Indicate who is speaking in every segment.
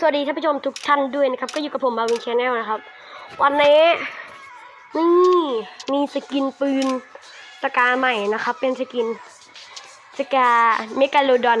Speaker 1: สวัสดีท่านผู้ชมทุกท่านด้วยนะครับ ก็อยู่กับผมมาวินชแนลนะครับ วันนี้นี่มีสกินปืนสกาใหม่นะครับ เป็นสกินสกาเมกาโลดอน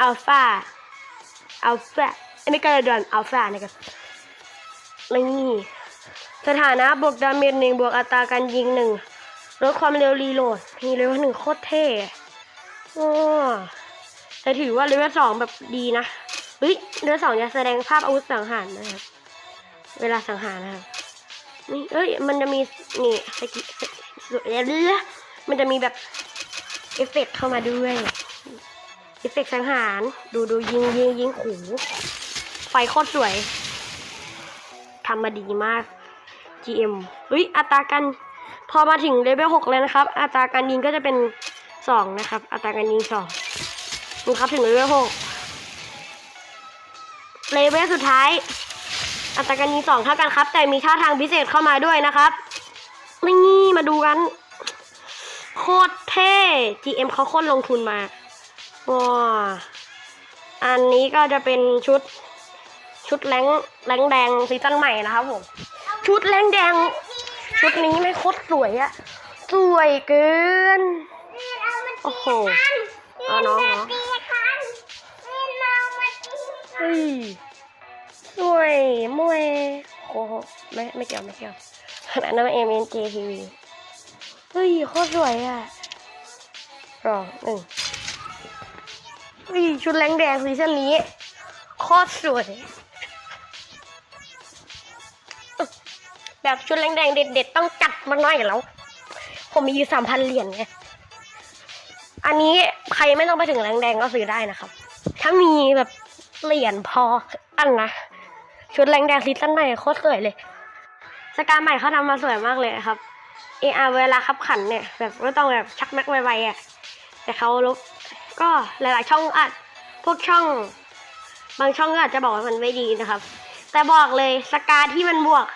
Speaker 1: อัลฟาอัลฟาเมกาโลดอนอัลฟานะครับนี่สถานะบวกดาเมจหนึ่งบวกอัตราการยิงหนึ่งลดความเร็วรีโหลดมีเลเวลหนึ่งโคตรเท่โอ้แต่ถือว่าเลเวลสองแบบดีนะ เฮ้ยเลเวลสองจะแสดงภาพอาวุธสังหารนะครับ เวลาสังหารนะครับนี่เอ้ย มันจะมีนี่สกิสสเรือมันจะมีแบบเอฟเฟกต์เข้ามาด้วยเอฟเฟกต์สังหาร ดูดูยิงยิงยิงขู่ไฟโคตรสวยทำมาดีมาก GM เฮ้ย อัตราการพอมาถึงเลเวลหกแล้วนะครับ อัตราการยิงก็จะเป็นสองนะครับ อัตราการยิงสองดูครับถึงเลเวลหก เลเวลสุดท้าย อัตราการยิงสองเท่ากันครับ แต่มีท่าทางพิเศษเข้ามาด้วยนะครับนี่มาดูกัน โคตรเท่ GM เขาโคตรลงทุนมาว้าอันนี้ก็จะเป็นชุดชุดแรงแรงแดงซีซั่นใหม่นะครับผมชุดแรงแดง ชุดนี้ไม่โคตรสวยอะสวยเกินโอ้โหเอาน้องเหรอเฮ้ย สวยมวยโอ้โหไม่ไม่เกี่ยวไม่เกี่ยวขนาดนั้นเอ็มเอ็นเจทีวีเฮ้ยโคตรสวยอะรอหนึ่งเฮ้ยชุดแรงแดงซีซั่นนี้โคตรสวย แบบชุดแรงแดงเด็ดๆต้องจัดมาหน่อยแล้ว ผมมีอยู่สามพันเหรียญไงอันนี้ใครไม่ต้องไปถึงแรงแดงก็ซื้อได้นะครับ ถ้ามีแบบเหรียญพออันนะ ชุดแรงแดงซีซั่นใหม่โคตรสวยเลย สกาใหม่เขาทำมาสวยมากเลยครับเออาเวลาขับขันเนี่ย แบบไม่ต้องแบบชักแม็กไวๆอะแต่เขาลบก็หลายๆช่องอัดพวกช่อง บางช่องก็อาจจะบอกว่ามันไม่ดีนะครับ แต่บอกเลยสกาที่มันบวก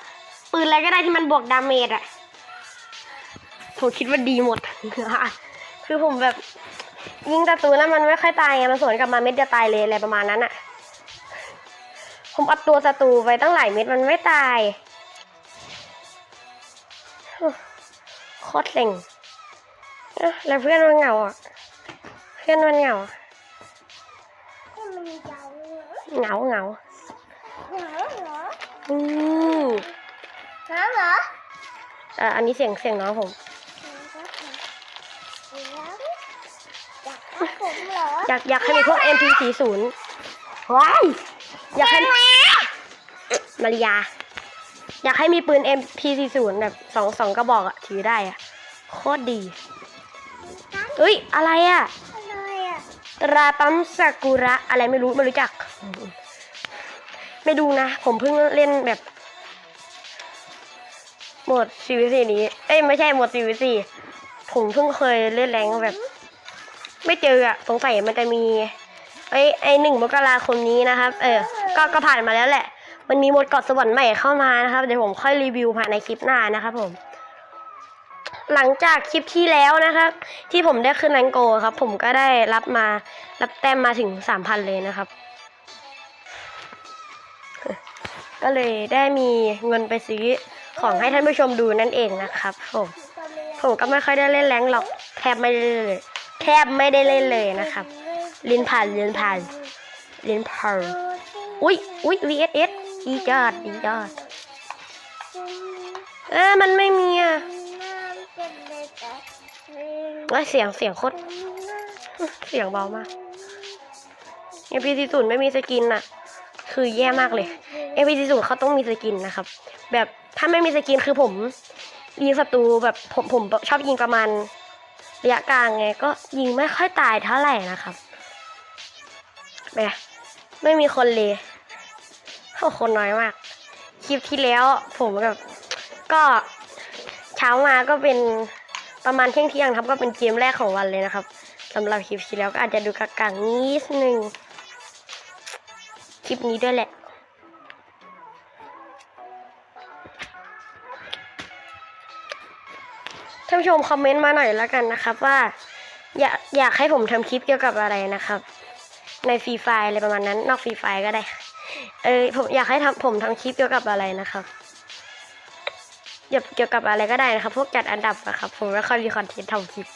Speaker 1: ปืนอะไรก็ได้ที่มันบวกดาเมจอะผมคิดว่าดีหมด คือผมแบบยิงศัตรูแล้วมันไม่ค่อยตายไงมันสวนกลับมาเม็ดเดียวตายเลยอะไรประมาณนั้นอะ ผมอัดตัวศัตรูไปตั้งหลายเม็ดมันไม่ตายโคตรเซ็งแล้วเพื่อนมันเหงาอะ เพื่อนมันเหงาอะเหงาเหงาอืมอะอันนี้เสียงเสียงน้องผมอยากอยากให้มีพวก MP40 ว้ายอยากให้ มาริยา อยากให้มีปืน MP40 แบบสองสองกระบอกอะถือได้อะโคตรดีเฮ้ย อะไรอะตราปั๊มซากุระอะไรไม่รู้ ไม่รู้จัก ไม่ดูนะ ผมเพิ่งเล่นแบบโหมด CVC นี้ เอ้ย ไม่ใช่โหมด CVC ผมเพิ่งเคยเล่นแรงแบบ ไม่เจออะสงสัยมันจะมีไอ้ไอ้หนึ่งมกราคมนี้นะครับ เออ ก็ก็ผ่านมาแล้วแหละ มันมีโหมดเกาะสวรรค์ใหม่เข้ามานะครับ เดี๋ยวผมค่อยรีวิวผ่านในคลิปหน้านะครับผม หลังจากคลิปที่แล้วนะครับ ที่ผมได้ขึ้นแรงโกครับ ผมก็ได้รับมารับแต้มมาถึงสามพันเลยนะครับ ก็เลยได้มีเงินไปซื้อของให้ท่านผู้ชมดูนั่นเองนะครับผมผมก็ไม่ค่อยได้เล่นแรงหรอกแทบไม่ได้เลย แทบไม่ได้เล่นเลยนะครับ ลินผ่านลินผ่านลินผ่านอุ้ยอุ้ย VSS ดียอดดียอด เออมันไม่มีอะแล้วเสียงเสียงโคตรเสียงเบามาก MP40 ไม่มีสกินอะ คือแย่มากเลย MP40 เขาต้องมีสกินนะครับ แบบถ้าไม่มีสกินคือผมยิงศัตรูแบบผมผมชอบยิงประมาณระยะกลางไงก็ยิงไม่ค่อยตายเท่าไหร่นะครับแหมไม่มีคนเลย โอ้คนน้อยมาก คลิปที่แล้วผมแบบก็เช้ามาก็เป็นประมาณเที่ยงเที่ยงครับก็เป็นเกมแรกของวันเลยนะครับสำหรับคลิปที่แล้วก็อาจจะดูกลางๆนิดนึงคลิปนี้ด้วยแหละท่านผู้ชมคอมเมนต์มาหน่อยแล้วกันนะครับว่า อยากอยากให้ผมทำคลิปเกี่ยวกับอะไรนะครับ ในฟรีไฟอะไรประมาณนั้น นอกฟรีไฟก็ได้ ออผมอยากให้ทำผมทำคลิปเกี่ยวกับอะไรนะครับเกี่ยวเกี่ยวกับอะไรก็ได้นะครับ พวกจัดอันดับอะครับผมไม่ค่อยมีคอนเทนต์ทำคลิป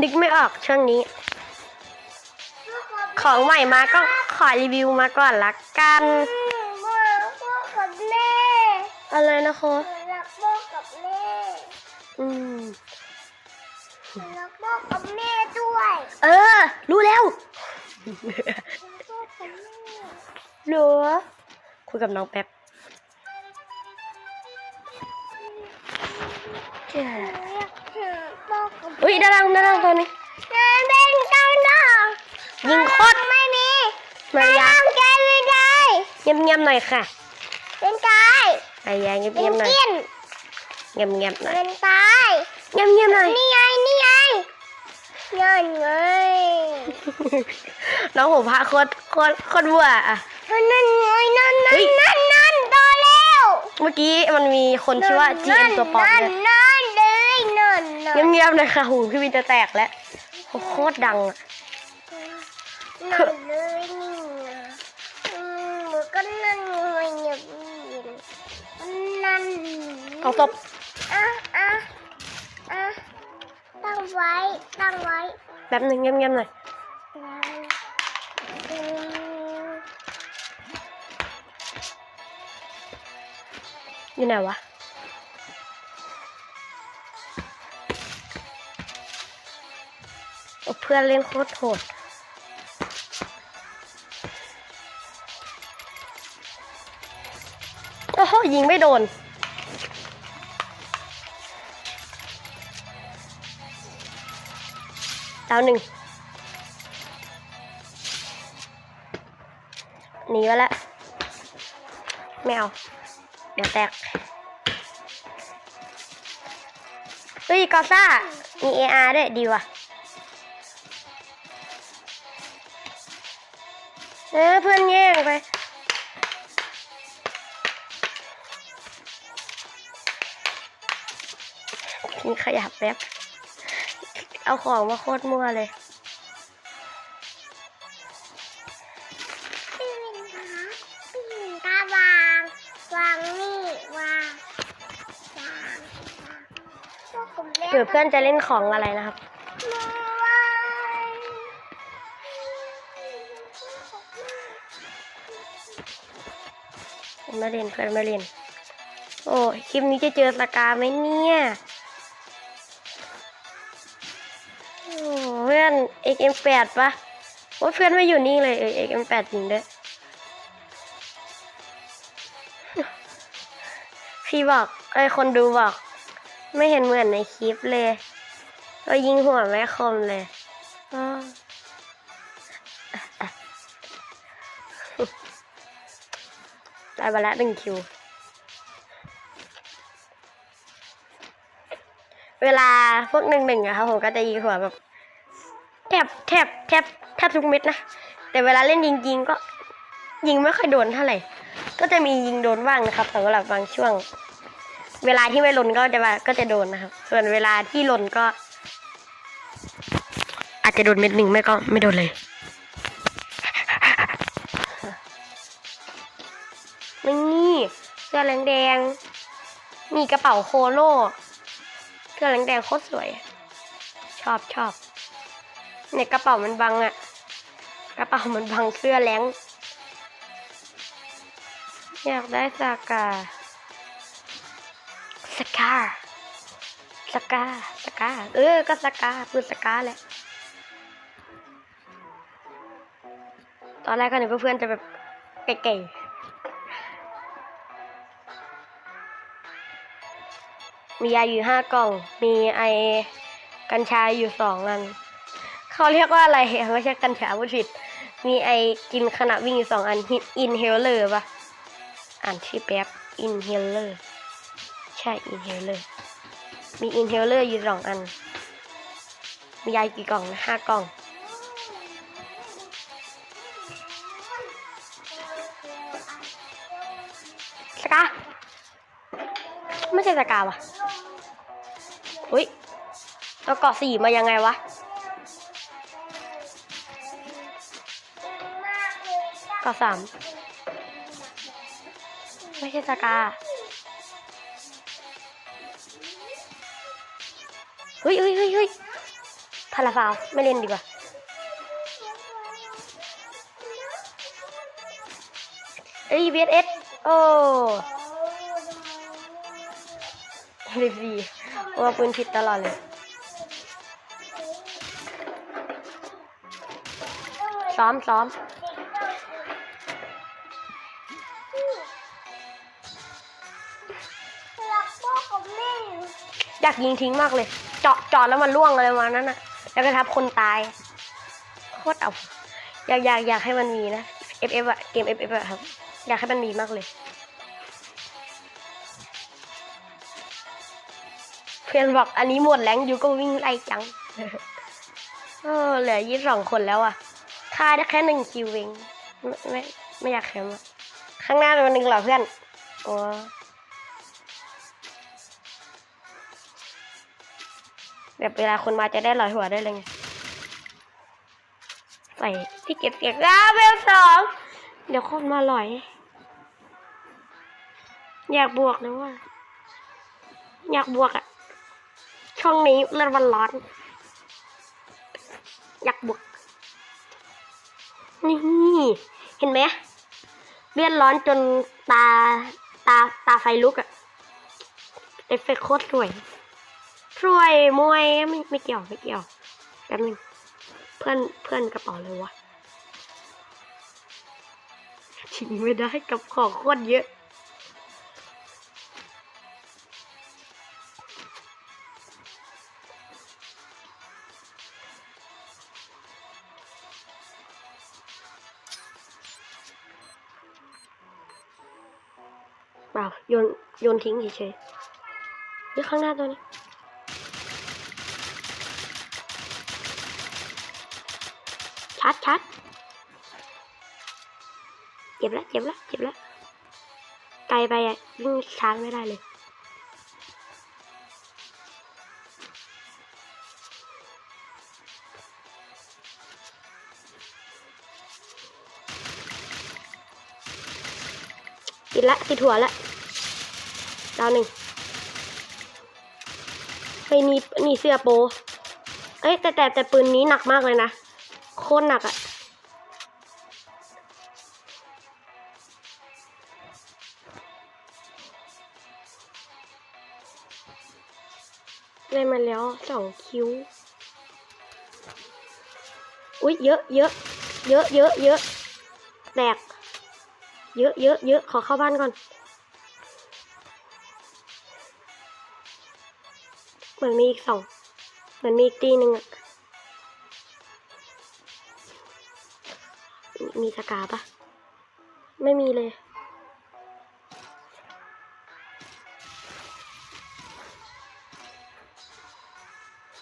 Speaker 1: นึกไม่ออกช่วงนี้ ของใหม่มาก็ขอรีวิวมาก่อนละกัน
Speaker 2: พ่อพ่อกับแม่
Speaker 1: อะไรนะคะ
Speaker 2: รักพ่อกับแม่
Speaker 1: อืม
Speaker 2: รักพ่อกับแม่ด้วย
Speaker 1: เออ รู้แล้ว
Speaker 2: พ่อกับแม่
Speaker 1: รู้คุยกับน้องแป๊บเจ้า
Speaker 2: อยากถึงพ่อกับ
Speaker 1: อุ้ยด้านล่างด้านล่างตัวนี้
Speaker 2: แม่เป็นกันดอง
Speaker 1: ยิงโคตร
Speaker 2: ไม่มี
Speaker 1: มารยา
Speaker 2: ต้องแกไม่ได้
Speaker 1: เงียบๆหน่อยค่ะ
Speaker 2: เป็นกาย
Speaker 1: มารยาเงี
Speaker 2: เป็
Speaker 1: ย
Speaker 2: น
Speaker 1: บๆหน่อย
Speaker 2: กิน
Speaker 1: เงียบๆหน่อย
Speaker 2: เป็นกาย
Speaker 1: เงียบๆหน่อย
Speaker 2: นี่ไงนี่ไงนั่นไง
Speaker 1: น้องผมพระโคตรโคตรโคตรบัวอะ
Speaker 2: นั่นไงนั่น
Speaker 1: เฮ้
Speaker 2: นั่น
Speaker 1: ย
Speaker 2: นั่นนั่นโตแล้ว
Speaker 1: เมื่อกี้มันมีคนชื่อว่า GM ตัวปลอม
Speaker 2: นั่น
Speaker 1: เนี่ย
Speaker 2: นั่นเลยนั่นนั่น
Speaker 1: เงียบๆหน่อยค่ะหูพี่วินจะแตกแล้วโคตรดังอะ
Speaker 2: นั่นเลยนี่นะอืมหมูก็นั่นไงเนี่ยนั่น
Speaker 1: เอาศพ
Speaker 2: อะอะอะตั้งไว้ตั้งไว้
Speaker 1: แป๊บหนึ่งเงียบๆหน่อย
Speaker 2: อ
Speaker 1: ยู่ไหนวะ เพื่อนเล่นโคตรโหดโอ้โหยิงไม่โดน ดาวหนึ่งหนีไปแล้วไม่เอา เดี๋ยวแตกเฮ้ยกอซ่า มี AR ด้วย ดีว่ะเออเพื่อนแย่งไปทิ้ขยะแป๊บ เอาของมาโคตรมั่วเลย เผื่อเพื่อนจะเล่นของอะไรนะครับ
Speaker 2: วา
Speaker 1: เล่นเพื่อนม่เล่น โอ้คลิปนี้จะเจอสกาไหมเนี่ยเพื่อน XM8 ปะโอ้เพื่อนไม่อยู่นี่เลยเออ XM8 จริงด้วยพี่บอกไอ้คนดูบอก ไม่เห็นเหมือนในคลิปเลยก็ยิงหัวแม่คมเลยได้มาแล้วหนึ่งคิว เวลาพวกหนึ่งหนึ่งอะครับผมก็จะยิงหัวแบบแทบแทบแทบแทบทุกเม็ดนะ แต่เวลาเล่นยิงยิงๆก็ยิงไม่ค่อยโดนเท่าไหร่ ก็จะมียิงโดนบ้างนะครับสำหรับบางช่วง เวลาที่ไม่หล่นก็จะว่าก็จะโดนนะครับ ส่วนเวลาที่หล่นก็ อาจจะโดนเม็ดหนึ่งไม่ก็ไม่โดนเลย นี่เสื้อแดงแดงๆมีกระเป๋าโคโล่เสื้อแดงแดงๆโคตรสวย ชอบชอบเนี่ยกระเป๋ามันบังอะกระเป๋ามันบังเสื้อแรงอยากได้สากาาสกาสกาเออ ก็สกาปืนสกาแหละ ตอนแรกก็นึกว่าเพื่อนจะแบบเก๋ๆมียาอยู่ห้ากล่อง มีไอกัญชาอยู่สองอันเขาเรียกว่าอะไรไม่ใช่กัญชาพูดผิด มีไอกินขณะวิ่งอยู่สองอันอินเฮลเลอร์ปะอ่านชื่อแป๊บอินเฮลเลอร์ ใช่อินเฮลเลอร์มีอินเฮลเลอร์อยู่สองอัน มียายกี่กล่องนะห้ากล่อง สกา ไม่ใช่สกาวะอุ้ยเราเกาะสี่มายังไงวะเกาะสามไม่ใช่สกา เฮ้ยเฮ้ยเฮ้ยเฮ้ยพาราฟาวไม่เล่นดีกว่า เอ้ย VSS โอ้รีบดีว่าปืนผิดตลอดเลยซ้อมซ้อมากยิงทิ้งมากเลย เจาะเจาะแล้วมันล่วงอะไรมานั้นนะแล้วก็ทับคนตายโคตรเอาอยากอยากอยากให้มันมีนะ FF อะเกม FF อะครับ อยากให้มันมีมากเลย เพื่อนบอกอันนี้หมดแรงอยู่ก็วิ่งไล่จังเออเหลือยี่สองคนแล้วอะฆ่าได้แค่หนึ่งคิวเองไม่ไม่ไม่อยากแคมป์อะข้างหน้าเป็นวันหนึ่งเหรอเพื่อนโอ้ แบบเวลาคนมาจะได้ลอยหัวได้เลยไงใส่ที่เก็บเสียงอ้าวเวลสองเดี๋ยวคนมาลอย อยากบวกนะว่า อยากบวกอะช่องนี้เลือดวันร้อน อยากบวก นี่เห็นไหมเลือดร้อนจนตาตาตาไฟลุกอะเอฟเฟกโคตรสวย สวยมวยไม่ไม่เกี่ยวไม่เกี่ยวแป๊บนึงเพื่อนเพื่อนกระเป๋าเลยวะทิ้งไม่ได้กับของโคตรเยอะเปล่าโยนโยนทิ้งเฉยๆนี่ข้างหน้าตัวนี้ ชัดชัดเจ็บแล้วเจ็บแล้วเจ็บแล้วไกลไปอะยิ่งชาร์จไม่ได้เลยติดละติดหัวละดาวหนึ่งเฮ้ยนี่นี่เสื้อโป เอ้ยแต่แต่แต่ปืนนี้หนักมากเลยนะ โคตรหนักอะได้มาแล้วสองคิ้ว อุ้ยเยอะเยอะเยอะเยอะเยอะแตก เยอะเยอะเยอะขอเข้าบ้านก่อน เหมือนมีอีกสอง เหมือนมีอีกตีหนึ่งอะ มีสกาปะไม่มีเลย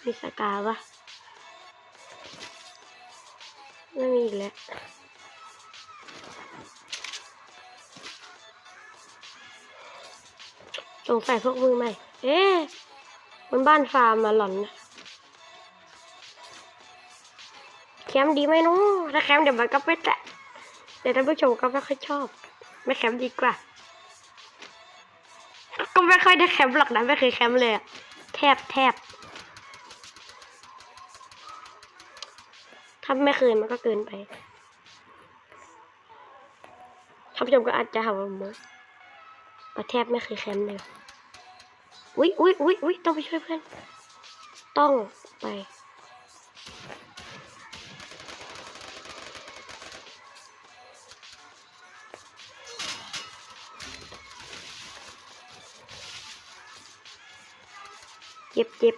Speaker 1: มีสกาปะไม่มีแล้วสงสัยพวกมือใหม่ เอ๊ะบนบ้านฟาร์มมาหล่อนนะ แคมป์ดีไหมเนู้ถ้าแคมป์เดี๋ยวมันก็ไม่แตะแต่ท่านผู้ชมก็ไม่ค่อยชอบ ไม่แคมป์ดีกว่า ก็ไม่ค่อยได้แคมป์หรอกนะไม่เคยแคมป์เลยแทบแทบถ้าไม่เคยมันก็เกินไปท่านผู้ชมก็อาจจะหาว่าโมประแทบไม่เคยแคมป์เลย อุ๊ยอุ๊ยอุ๊ยอุ๊ยต้องไปช่วยเพื่อน ต้องไป จ็บเจ็บ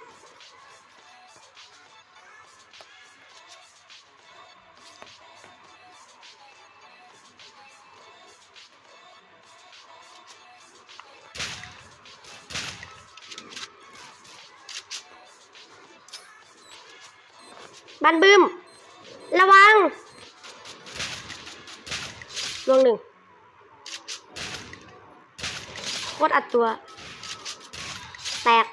Speaker 1: บันบึมระวังลวงหนึ่งโคตรอัดตัว แตก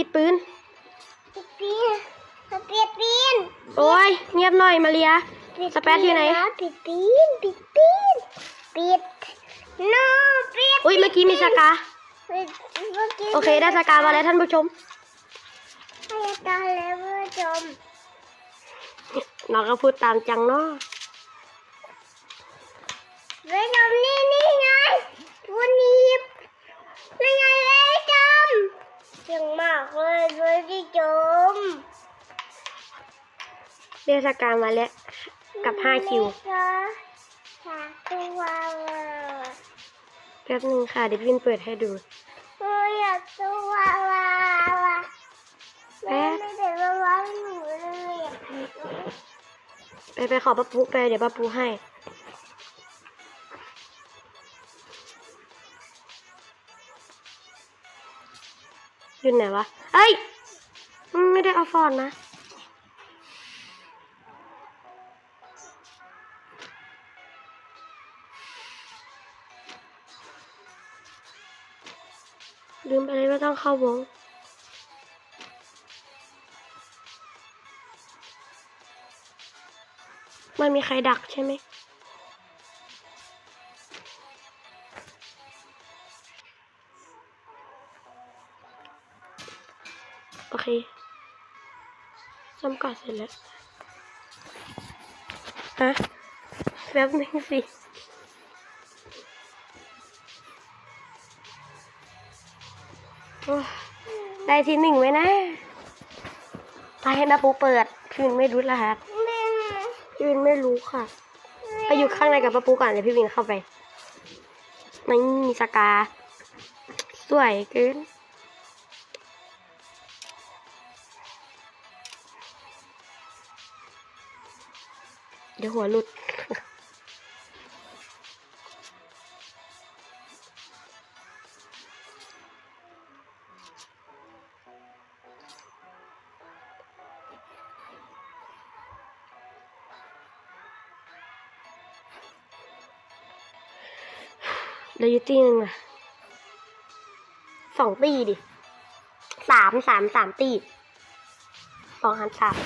Speaker 1: ผิดปืน
Speaker 2: ปีนเปียนปีน
Speaker 1: โอ้ยเงียบหน่อยมาเรีย
Speaker 2: ปีปิด
Speaker 1: สเปซอยู่ไหนะ
Speaker 2: ปิดปีนปิดปีนปิดโน้ปิด
Speaker 1: อุ้ยเมื่อกี้มีสกา
Speaker 2: ปิดเมื่อกี้
Speaker 1: โอเคได้สกามาแล้วท่านผู้ชม
Speaker 2: ให้ตาแล้วผู้ชม
Speaker 1: เราก็พูดตามจังเนาะ
Speaker 2: ผู้ชมนี่นี่ไงตัวหนี้นี่ไงเลยจม เก่งมากเลยเลยที่จม
Speaker 1: ได้สกามาแล้วกับ5คิว
Speaker 2: สาตัวว่า
Speaker 1: แป๊บนึงค่ะเดี๋ยวพี่วินเปิดให้ดู
Speaker 2: โอ้ยอยากตัวว่าว่าว่าแม่ไม่ได้ว่าว่าหนูเลยอะ
Speaker 1: ไปไปขอป้าปูไปเดี๋ยวป้าปูให้ อยู่ไหนวะ เอ้ย ไม่ได้เอาฟอนนะลืมไปเลยว่าต้องเข้าวงไม่มีใครดักใช่ไหม โอเคจำก่อเสร็จแล้วฮะแป๊บนึงสิได้ที่หนึ่งไว้นะตาให้แม่ปูเปิดพี่วินไม่รู้รหัส
Speaker 2: แม่
Speaker 1: พี่วินไม่รู้ค่ะ ไปอยู่ข้างในกับป้าปูก่อนเดี๋ยวพี่วินเข้าไปนี่มีสกา สวยเกิน เดี๋ยวหัวหลุดเหลยตีหนึ่งอะสองตีดิสามสามสามตีสองหันสาม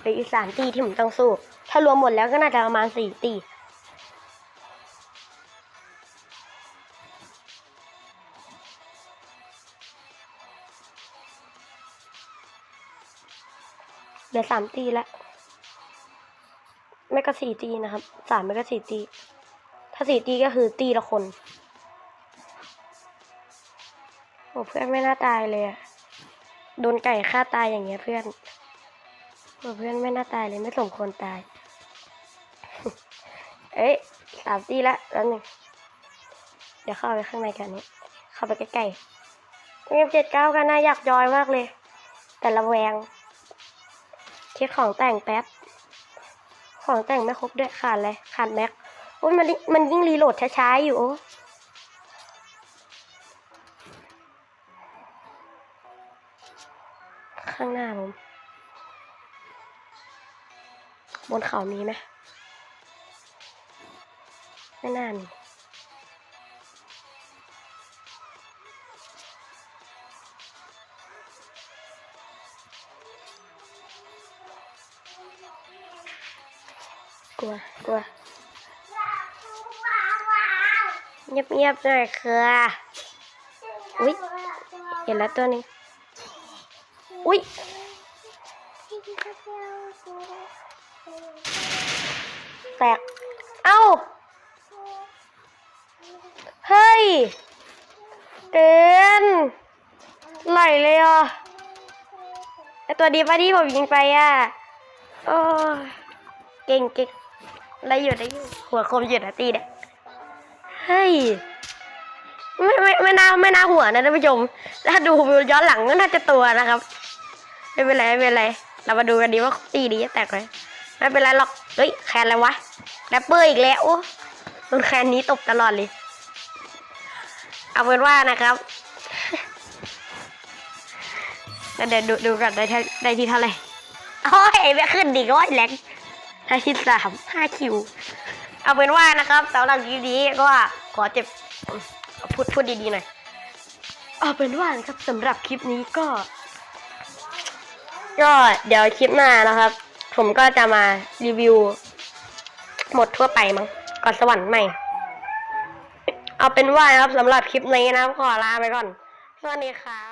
Speaker 1: เหลยอีกสามตีที่ผมต้องสู้ ถ้ารวมหมดแล้วก็น่าจะประมาณสี่ตีเหลือสามตีแล้วไม่ก็สี่ตีนะครับสามไม่ก็สี่ตี ถ้าสี่ตีก็คือตีละคนโอ้เพื่อนไม่น่าตายเลยอะโดนไก่ฆ่าตายอย่างเงี้ยเพื่อนโอ้เพื่อนไม่น่าตายเลยไม่สมควรตาย เอ้ยสามตีละแล้วหนึ่งเดี๋ยวเข้าไปข้างในกันนี้ เข้าไปใกล้ๆเงียบเจ็ดเก้ากันนะอยากจอยมากเลย แต่ละแวงเช็คของแต่งแป๊บ ของแต่งไม่ครบด้วยขาดเลยขาดแม็กโอ้ยมันมันยิ่งรีโหลดช้าๆอยู่ข้างหน้าผมบนเขามีไหม ไม่นามีกลัวกลัวเงียบๆหน่อยค่ะอุ๊ยเห็นแล้วตัวนึงอุ้ยแตกเอ้า เฮ้ยเกินไหลเลยอะไอตัวดีป่ะที่ผมยิงไปอะโอ้เก่งเก่งได้อยู่ได้อยู่หัวคมอยู่นะตีเนี่ยเฮ้ยไม่ไม่ไม่น่าไม่น่าหัวนะท่านผู้ชม ถ้าดูย้อนหลังก็น่าจะตัวนะครับ ไม่เป็นไรไม่เป็นไร เรามาดูกันดีว่าตีดีจะแตกไหมไม่เป็นไรหรอก เฮ้ยแคนอะไรวะแรปเปอร์อีกแล้วโอ้โดนแคนนี้ตบตลอดเลย เอาเป็นว่านะครับแล้วเดี๋ยวดูดูกันได้เท่าได้ที่เท่าไหร่โอ้ยไม่ขึ้นดิก็แรงได้ที่สามห้าคิว เอาเป็นว่านะครับสำหรับคลิปนี้ก็ขอเจ็บพูดพูดดีๆหน่อย เอาเป็นว่านะครับสำหรับคลิปนี้ก็ ก็เดี๋ยวคลิปหน้านะครับ ผมก็จะมารีวิว หมดทั่วไปมั้งก่อนสวรรค์ใหม่ เอาเป็นว่านะครับสำหรับคลิปนี้นะครับขอลาไปก่อน สวัสดีครับ